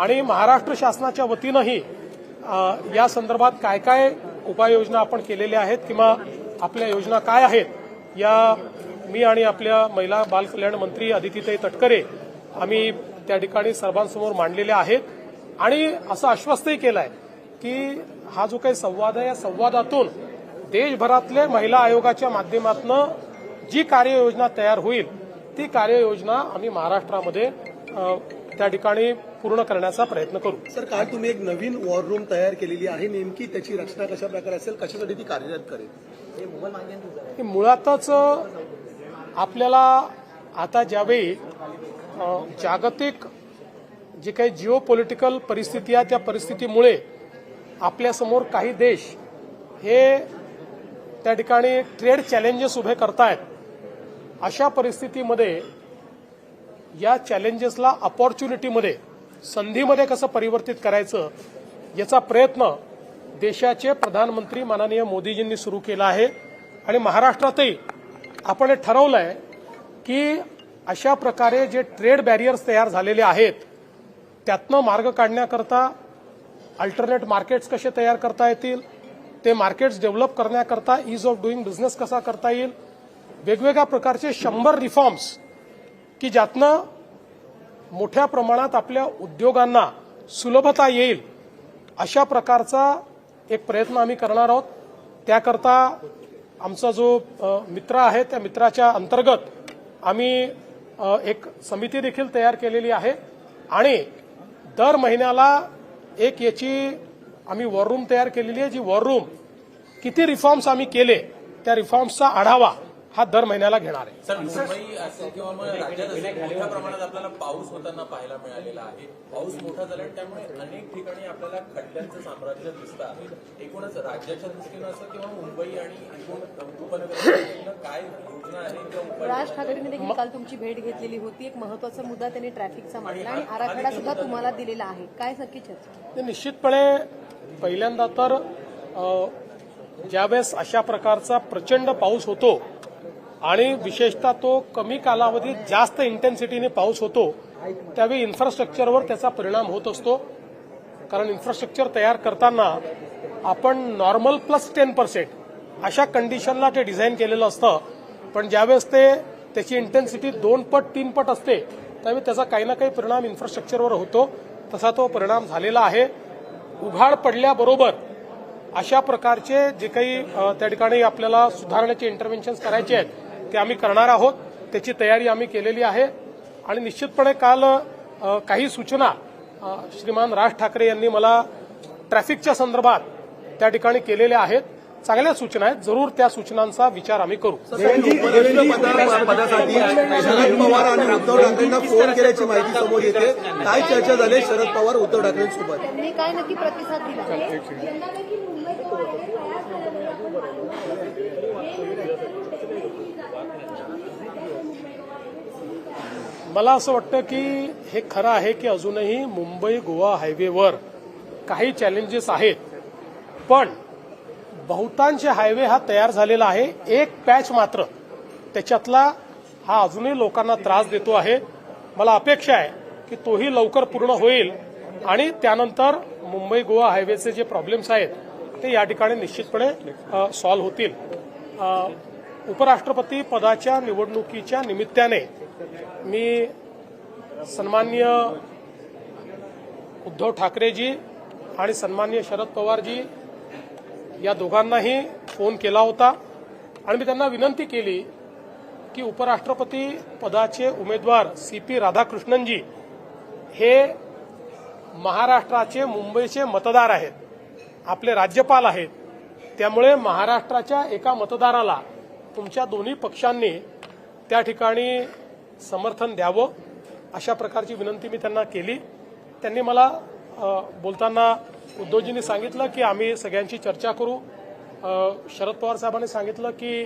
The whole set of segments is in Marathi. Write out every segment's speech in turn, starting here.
आणि महाराष्ट्र शासनाच्या वतीनंही या संदर्भात काय काय उपाययोजना आपण केलेल्या आहेत किंवा आपल्या योजना काय आहेत या मी आणि आपल्या महिला बाल कल्याण मंत्री अदितीताई तटकरे आम्ही त्या ठिकाणी सर्वांसमोर मांडलेल्या आहेत. आणि असं आश्वस्तही केलं आहे की हा जो काही संवाद आहे या संवादातून देशभरातल्या महिला आयोगाच्या माध्यमातून जी कार्ययोजना तयार होईल ती कार्ययोजना आम्ही महाराष्ट्रामध्ये त्या ठिकाणी पूर्ण करण्याचा प्रयत्न करू. सर काल तुम्ही एक नवीन वॉर रूम तयार केलेली आहे. नेमकी त्याची रचना कशा प्रकारे असेल? कशासाठी ती कार्यरत करेल? की मुळातच आपल्याला आता ज्यावेळी जागतिक जी काही जिओ पॉलिटिकल परिस्थिती आहे त्या परिस्थितीमुळे आपल्यासमोर काही देश हे त्या ठिकाणी ट्रेड चॅलेंजेस उभे करतायत अशा परिस्थितीमध्ये या चॅलेंजेसला अपॉर्च्युनिटीमध्ये संधीमध्ये कसं परिवर्तित करायचं याचा प्रयत्न देशाचे प्रधानमंत्री माननीय मोदीजींनी सुरू केला आहे. आणि महाराष्ट्रातही आपण हे ठरवलं आहे की अशा प्रकारे जे ट्रेड बॅरियर्स तयार झालेले आहेत त्यातनं मार्ग काढण्याकरता अल्टरनेट मार्केट्स कसे तयार करता येतील ते मार्केट्स डेव्हलप करण्याकरता इज ऑफ डुईंग बिझनेस कसा करता येईल वेगवेगळ्या प्रकारचे शंभर रिफॉर्म्स की ज्यातनं मोठ्या प्रमाणात आपल्या उद्योगांना सुलभता येईल अशा प्रकारचा एक प्रयत्न आम्ही करणार आहोत. त्याकरता आमचा जो मित्र आहे त्या मित्राच्या अंतर्गत आम्ही एक समिती देखील तयार केलेली आहे. आणि दर महिन्याला एक याची आम्ही वॉर रूम तयार केलेली आहे जी वॉर रूम किती रिफॉर्म्स आम्ही केले त्या रिफॉर्म्सचा आढावा हा दर महिन्याला घेणार आहे. सर मुंबई असेल किंवा मग राज्यात असेल मोठ्या प्रमाणात आपल्याला पाऊस होताना पाहायला मिळालेला आहे. पाऊस मोठा झाला त्यामुळे अनेक ठिकाणी आपल्याला खड्ड्यांचं साम्राज्य दिसतं आहे. एकूणच राज्याच्या दृष्टीनं असं किंवा मुंबई आणि एकूण उपनगराच्या काय योजना आहे किंवा उपाय राज ठाकरेंनी देखील काल तुमची भेट घेतलेली होती. एक महत्त्वाचा मुद्दा त्यांनी ट्रॅफिकचा मांडला आणि आराखडा सुद्धा तुम्हाला दिलेला आहे. काय नक्की चर्चा ते निश्चितपणे पहिल्यांदा तर अ, ज्यावेळेस अशा प्रकारचा प्रचंड पाऊस होतो आणि विशेषतः तो कमी कालावधीत जास्त इंटेन्सिटीने पाऊस होतो त्यावेळी इन्फ्रास्ट्रक्चरवर त्याचा परिणाम होत असतो. कारण इन्फ्रास्ट्रक्चर तयार करताना आपण नॉर्मल प्लस टेन पर्सेंट अशा कंडिशनला ते डिझाईन केलेलं असतं. पण ज्यावेळेस ते त्याची इंटेन्सिटी दोन पट तीन पट असते त्यावेळी त्याचा काही ना काही परिणाम इन्फ्रास्ट्रक्चरवर होतो. तसा तो परिणाम झालेला आहे. उघाड पडल्याबरोबर अशा प्रकारचे जे काही त्या ठिकाणी आपल्याला सुधारण्याचे इंटरव्हेन्शन्स करायचे आहेत ते आम्ही करणार आहोत त्याची तयारी आम्ही केलेली आहे. आणि निश्चितपणे काल काही सूचना श्रीमान राज ठाकरे यांनी मला ट्रॅफिकच्या संदर्भात त्या ठिकाणी केलेल्या आहेत. चांगल्या सूचना आहेत. जरूर त्या सूचनांचा विचार आम्ही करू. शरद पवार आणि उद्धव ठाकरेंना फोन केल्याची माहिती समोर येते. काय चर्चा झाली शरद पवार उद्धव ठाकरेंसोबत. त्यांनी काय नक्की प्रतिसाद दिला? मला असं वाटतं की हे खरं आहे की अजूनही मुंबई गोवा हायवेवर काही चॅलेंजेस आहेत. पण बहुतांश हायवे हा तयार झालेला आहे. एक पॅच मात्र त्याच्यातला हा अजूनही लोकांना त्रास देतो आहे. मला अपेक्षा आहे की तोही लवकर पूर्ण होईल आणि त्यानंतर मुंबई गोवा हायवेचे जे प्रॉब्लेम्स आहेत ते या ठिकाणी निश्चितपणे सॉल्व्ह होतील. उपराष्ट्रपती पदाच्या निवडणुकीच्या निमित्ताने मी सन्मान्य उद्धव ठाकरेजी आणि सन्मान्य शरद पवारजी या दोघांनाही फोन केला होता. आणि मी त्यांना विनंती केली की उपराष्ट्रपती पदाचे उमेदवार सी पी राधाकृष्णनजी हे महाराष्ट्राचे मुंबईचे मतदार आहेत. आपले राज्यपाल आहेत. त्यामुळे महाराष्ट्राच्या एका मतदाराला तुमच्या दोन्ही पक्षांनी त्या ठिकाणी समर्थन द्यावं अशा प्रकारची विनंती मी त्यांना केली. त्यांनी मला बोलताना उद्धवजींनी सांगितलं की आम्ही सगळ्यांची चर्चा करू. शरद पवार साहेबांनी सांगितलं की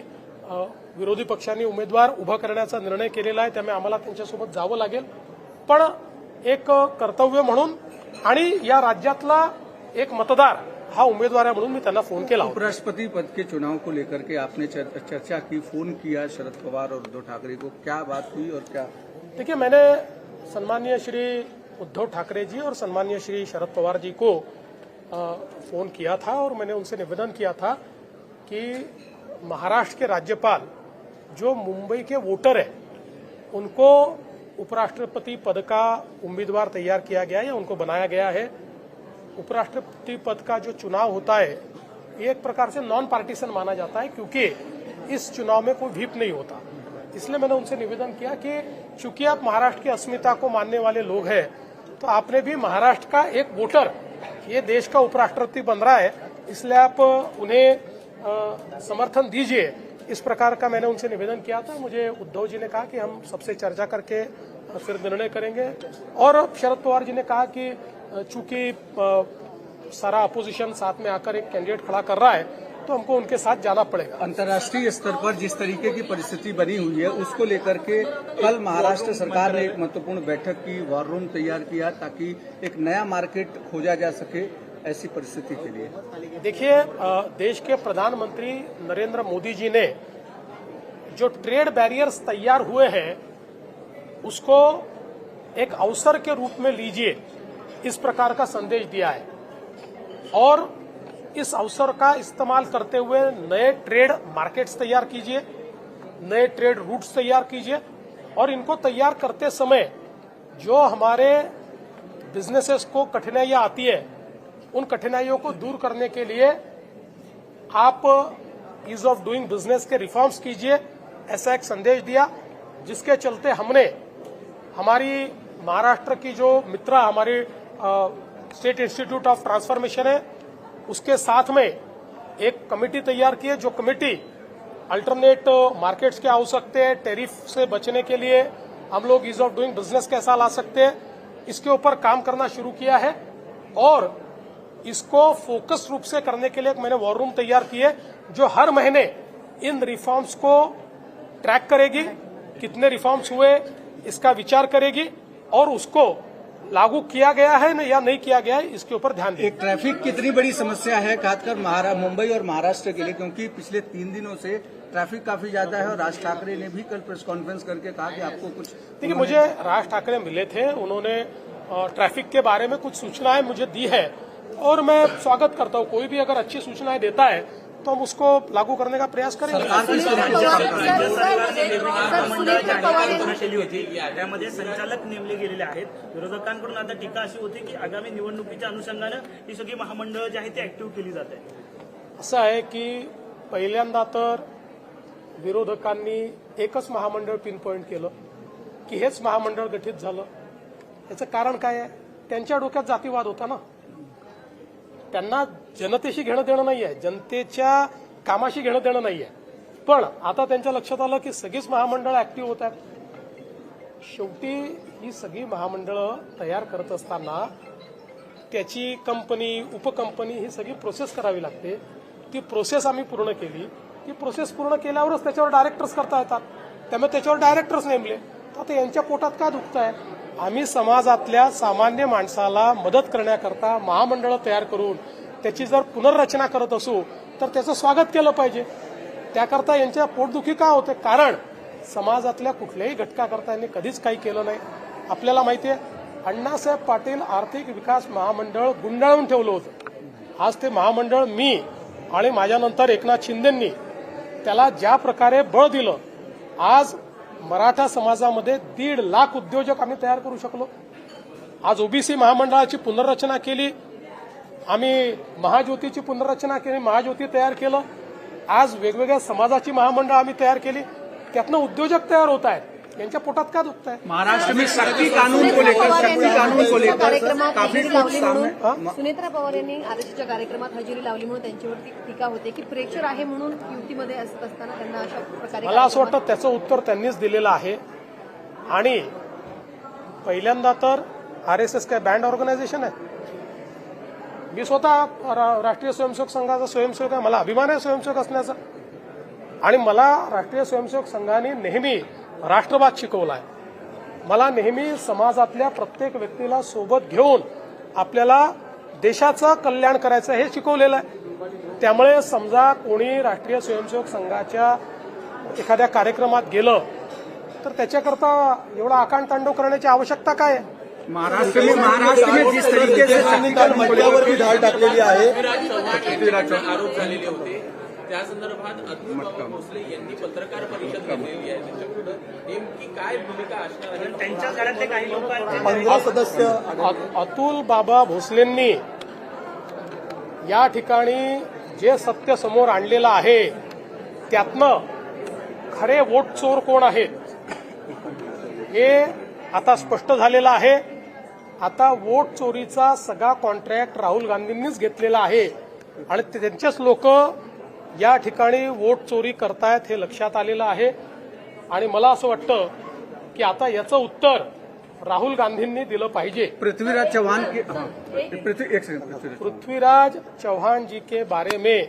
विरोधी पक्षांनी उमेदवार उभा करण्याचा निर्णय केलेला आहे त्यामुळे आम्हाला त्यांच्यासोबत जावं लागेल. पण एक कर्तव्य म्हणून आणि या राज्यातला एक मतदार हा उमेदवार आहे म्हणून मी त्यांना फ़ोन केला उपराष्ट्रपति पद के चुनाव को लेकर के आपने चर्चा की फ़ोन किया शरद पवार और उद्धव ठाकरे को। क्या बात हुई और क्या? देखिए मैंने सम्मान्य श्री उद्धव ठाकरे जी और सम्मान्य श्री शरद पवार जी को अ, फ़ोन किया था और मैंने उनसे निवेदन किया था कि महाराष्ट्र के राज्यपाल जो मुंबई के वोटर है उनको उपराष्ट्रपति पद का उम्मीदवार तैयार किया गया है या उनको बनाया गया है। उपराष्ट्रपति पद का जो चुनाव होता है एक प्रकार से नॉन पार्टीशन माना जाता है, क्योंकि इस चुनाव में कोई व्हीप नहीं होता। इसलिए मैंने उनसे निवेदन किया कि चूँकि आप महाराष्ट्र की अस्मिता को मानने वाले लोग हैं तो आपने भी महाराष्ट्र का एक वोटर, ये देश का उपराष्ट्रपति बन रहा है, इसलिए आप उन्हें समर्थन दीजिए। इस प्रकार का मैंने उनसे निवेदन किया था। मुझे उद्धव जी ने कहा कि हम सबसे चर्चा करके फिर निर्णय करेंगे। और शरद पवार जी ने कहा कि चूँकि सारा अपोजिशन साथ में आकर एक कैंडिडेट खड़ा कर रहा है तो हमको उनके साथ जाना पड़ेगा। अंतर्राष्ट्रीय स्तर पर जिस तरीके की परिस्थिति बनी हुई है, उसको लेकर के कल महाराष्ट्र सरकार ने एक महत्वपूर्ण बैठक की वॉर रूम तैयार किया ताकि एक नया मार्केट खोजा जा सके। ऐसी परिस्थिति के लिए? देखिए देश के प्रधानमंत्री नरेंद्र मोदी जी ने जो ट्रेड बैरियर्स तैयार हुए हैं, उसको एक अवसर के रूप में लीजिए, इस प्रकार का संदेश दिया है। और इस अवसर का इस्तेमाल करते हुए नए ट्रेड मार्केट्स तैयार कीजिए, नए ट्रेड रूट्स तैयार कीजिए और इनको तैयार करते समय जो हमारे बिजनेसेस को कठिनाइयाँ आती है उन कठिनाइयों को दूर करने के लिए आप ईज ऑफ़ डूइंग बिज़नेस के रिफॉर्म्स कीजिए, ऐसा एक संदेश दिया, जिसके चलते हमने, हमारी महाराष्ट्र की जो मित्रा, हमारी स्टेट इंस्टीट्यूट ऑफ़ ट्रांसफॉर्मेशन है, उसके साथ में एक कमेटी तैयार की है, जो कमेटी अल्टरनेट मार्केट्स क्या हो सकते हैं टेरिफ से बचने के लिए हम लोग ईज ऑफ़ डूइंग बिज़नेस कैसा ला सकते हैं, इसके ऊपर काम करना शुरू किया है, और इसको फोकस रूप से करने के लिए एक मैंने वॉर रूम तैयार किए जो हर महीने इन रिफॉर्म्स को ट्रैक करेगी कितने रिफॉर्म्स हुए इसका विचार करेगी और उसको लागू किया गया है न या नहीं किया गया है इसके ऊपर ध्यान एक ट्रैफ़िक कितनी बड़ी समस्या है खासकर मुंबई और महाराष्ट्र के लिए क्योंकि पिछले तीन दिनों से ट्रैफ़िक काफ़ी ज़्यादा है और राज ठाकरे ने भी कल प्रेस कॉन्फ्रेंस करके कहा कि आपको कुछ देखिए मुझे राज ठाकरे मिले थे उन्होंने ट्रैफ़िक के बारे में कुछ सूचनाएँ मुझे दी है। और मैं स्वागत करता हूं। कोई भी अगर अच्छी सूचनाएं देता है तो हम उसको लागू करने का प्रयास करेंगे। है। त्यामध्ये संचालक नेमले गेलेले आहेत. विरोधकांकडून आता टीका अशी होती की आगामी निवडणुकीच्या अनुषंगानं ही सगळी महामंडळं जी आहेत ती ऍक्टिव्ह केली जात आहेत. असं आहे की पहिल्यांदा तर विरोधकांनी एकच महामंडळ पिन पॉईंट केलं की हेच महामंडळ गठीत झालं. याचं कारण काय आहे? त्यांच्या डोक्यात जातीवाद होता ना. त्यांना जनतेशी घेणं देणं नाही आहे जनतेच्या कामाशी घेणं देणं नाही आहे पण आता त्यांच्या लक्षात आलं की सगळीच महामंडळ ऍक्टिव्ह होत आहेत. शेवटी ही सगळी महामंडळं तयार करत असताना त्याची कंपनी उपकंपनी ही सगळी प्रोसेस करावी लागते. ती प्रोसेस आम्ही पूर्ण केली. ती प्रोसेस पूर्ण केल्यावरच त्याच्यावर डायरेक्टर्स करता येतात. त्यामुळे त्याच्यावर डायरेक्टर्स नेमले. तर आता यांच्या पोटात का दुखत आहे आम्ही समाजातल्या सामान्य माणसाला मदत करण्याकरता महामंडळं तयार करून त्याची जर पुनर्रचना करत असू तर त्याचं स्वागत केलं पाहिजे. त्याकरता यांच्या पोटदुखी का होते? कारण समाजातल्या कुठल्याही घटकाकरता यांनी कधीच काही केलं नाही. आपल्याला माहिती आहे अण्णासाहेब पाटील आर्थिक विकास महामंडळ गुंडाळून ठेवलं होतं. आज ते महामंडळ मी आणि माझ्यानंतर एकनाथ शिंदेंनी त्याला ज्या प्रकारे बळ दिलं आज मराठा समाजामध्ये दीड लाख उद्योजक आम्ही तयार करू शकलो. आज ओबीसी महामंडळाची पुनर्रचना केली. आम्ही महाज्योतीची पुनर्रचना केली महाज्योती तयार केलं. आज वेगवेगळ्या समाजाची महामंडळ आम्ही तयार केली. त्यातनं उद्योजक तयार होत आहेत. यांच्या पोटात का दुखत आहे महाराष्ट्र में शक्ति कानून को लेकर शक्ति यांनी कानून को लेकर कार्यक्रमात काफी लावली सामने. म्हणून सुनेत्रा पवार यांनी आरएसएसच्या कार्यक्रमात हजेरी लावली म्हणून त्यांच्यावरती टीका होते की प्रेक्षर आहे म्हणून युतीमध्ये असत असताना त्यांना अशा प्रकारे मला असं वाटतं त्याचं उत्तर त्यांनीच दिलेलं आहे. आणि पहिल्यांदा तर आर एस एस काय बँड ऑर्गनायझेशन आहे? मी स्वतः रा- राष्ट्रीय स्वयंसेवक संघाचा स्वयंसेवक आहे. मला अभिमान आहे स्वयंसेवक असण्याचा. आणि मला राष्ट्रीय स्वयंसेवक संघाने नेहमी राष्ट्रवाद शिकवला आहे मला नेहमी समाजातल्या प्रत्येक व्यक्तीला सोबत घेऊन आपल्याला देशाचं कल्याण करायचं हे शिकवलेलं आहे. त्यामुळे समजा कोणी राष्ट्रीय स्वयंसेवक संघाच्या एखाद्या कार्यक्रमात गेलं तर त्याच्याकरता एवढा आकांड तांडव करण्याची आवश्यकता काय आहे? महाराष्ट्र में महाराष्ट्र में जिस तरीके से त्यांनी काल मड्यावरती ढाल टाकलेली आहे. पृथ्वीराज चव्हाण यांच्यावर आरोप झालेले होते. त्या संदर्भात अतुल बाबा भोसले यांनी पत्रकार परिषद घेतलेली आहे. पंधरा सदस्य अतुल बाबा भोसलेंनी या ठिकाणी जे सत्य समोर आणलेलं आहे त्यातनं खरे वोट चोर कोण आहेत? हे आता स्पष्ट झालेलं आहे. आता वोट चोरीचा सगळा कॉन्ट्रॅक्ट राहुल गांधींनीच घेतलेला आहे. आणि ते- त्यांचेच लोक या ठिकाणी वोट चोरी करतायत हे लक्षात आलेलं आहे. आणि मला असं वाटतं की आता याचं उत्तर राहुल गांधींनी दिलं पाहिजे. पृथ्वीराज चौहान के पृथ्वी एक सेकंड पृथ्वीराज पृथ्वीराज चौहान जी के बारे में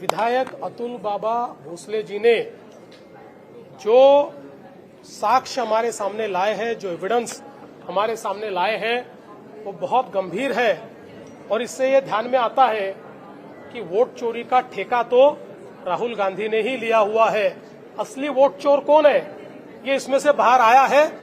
विधायक अतुल बाबा भोसले जी ने जो साक्ष्य हमारे सामने लाए हैं जो एविडेंस हमारे सामने लाए हैं वो बहुत गंभीर है। और इससे ये ध्यान में आता है कि वोट चोरी का ठेका तो राहुल गांधी ने ही लिया हुआ है। असली वोट चोर कौन है? ये इसमें से बाहर आया है।